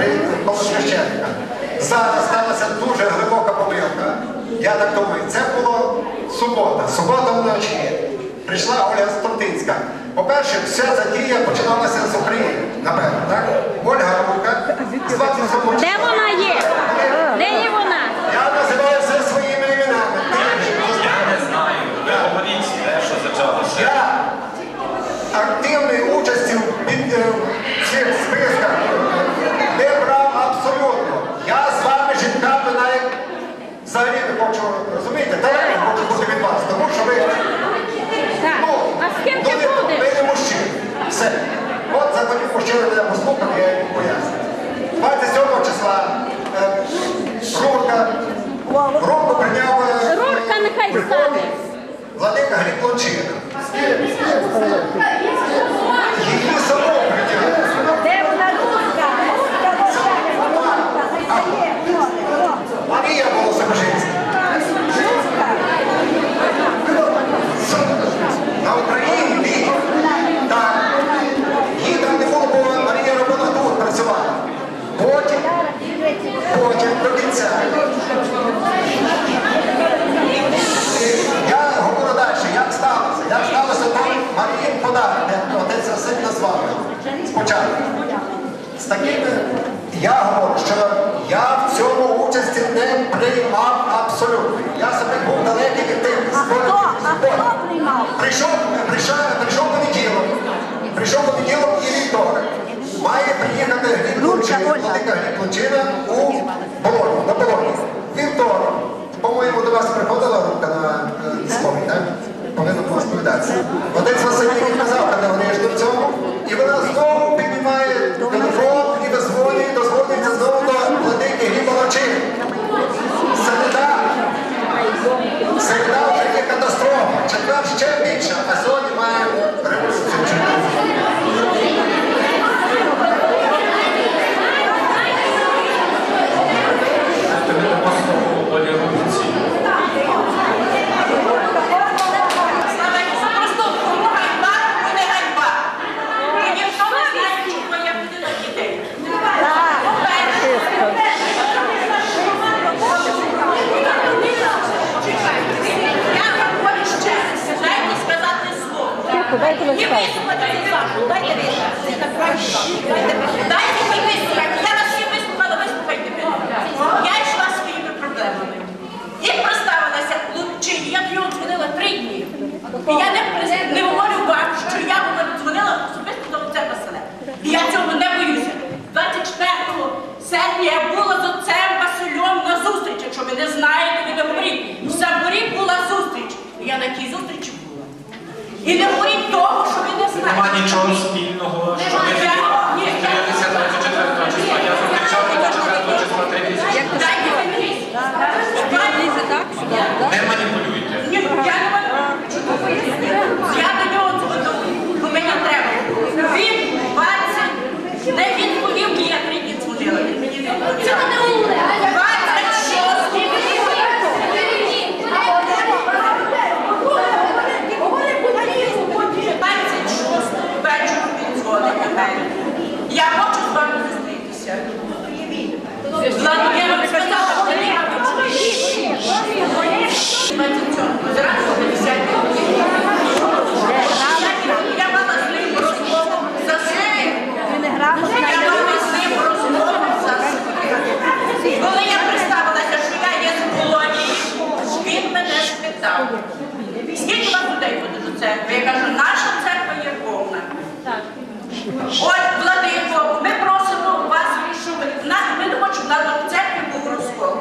при священника. Зараз сталася дуже глибока помилка. Я так думаю, це було субота. Субота вночі. Прийшла Оля Стомтинська. По-перше, вся задія починалася з України, напевно, так? Ольга Рука, з 27 Де вона є? Де є вона? Я називаю все своїми іменами. Я не знаю. Ви говоріть, де що зачалося. Я активної участі в під- е, в цих списках не брав абсолютно. Я з вами жінками навіть взагалі не хочу, далеко хочу бути від вас, тому що ви Так. ну, А з ким ти будеш? ви не мужчини. Все. От за таких мужчин я послухав, я їм поясню. 27 числа е, Рурка, такими я говорю, що я в цьому участі не приймав абсолютно. Я собі був далекий від тих зборів. хто? А хто приймав? Прийшов, прийшов, прийшов понеділок. Прийшов понеділок і вівторок. Має приїхати Гліб владика Гліб у Болоні, на Болоні. Вівторок. По-моєму, до вас приходила рука на е, сповідь, так? Повинна була сповідатися. Отець Василь казав, коли вони йшли в цьому, і вона знову дайте. Дайте вислухати. Я вас всі вислухала, вислухайте. Я йшла своїми проблемами. І представилася чи я до нього дзвонила три дні. І я не, говорю вам, що я дзвонила особисто до отця Василя. І я цього не боюся. 24 серпня була з отцем Василем на зустріч. Якщо ви не знаєте, ви не була зустріч. Я на тій зустрічі була. І не говоріть того, що ви не знаєте. Нема нічого спільного, що ви не Ні, ні. дивитеся 24 числа. Я зустрічав 24 числа три місяці. Дайте мені. Не маніпулюйте. Ні, я не маю. Я до нього дзвоню, бо мені треба. Він 20, не відповів, і я три дні дзвонила. Він мені не відповів. 26 вечора він дзвонить до мене. Я хочу з вами зустрітися. Ладно, я вам сказала, що я Зранку о 10 Я мала з ним розмову за своїм. Я мала з ним розмову за своїм. Коли я представилася, що я є з колонії, він мене скільки Скільки вас людей буде до церкви? Я кажу, наша церква є повна. От, Владимир, ми просимо вас, щоб ми не хочемо, щоб на церкві був розкол.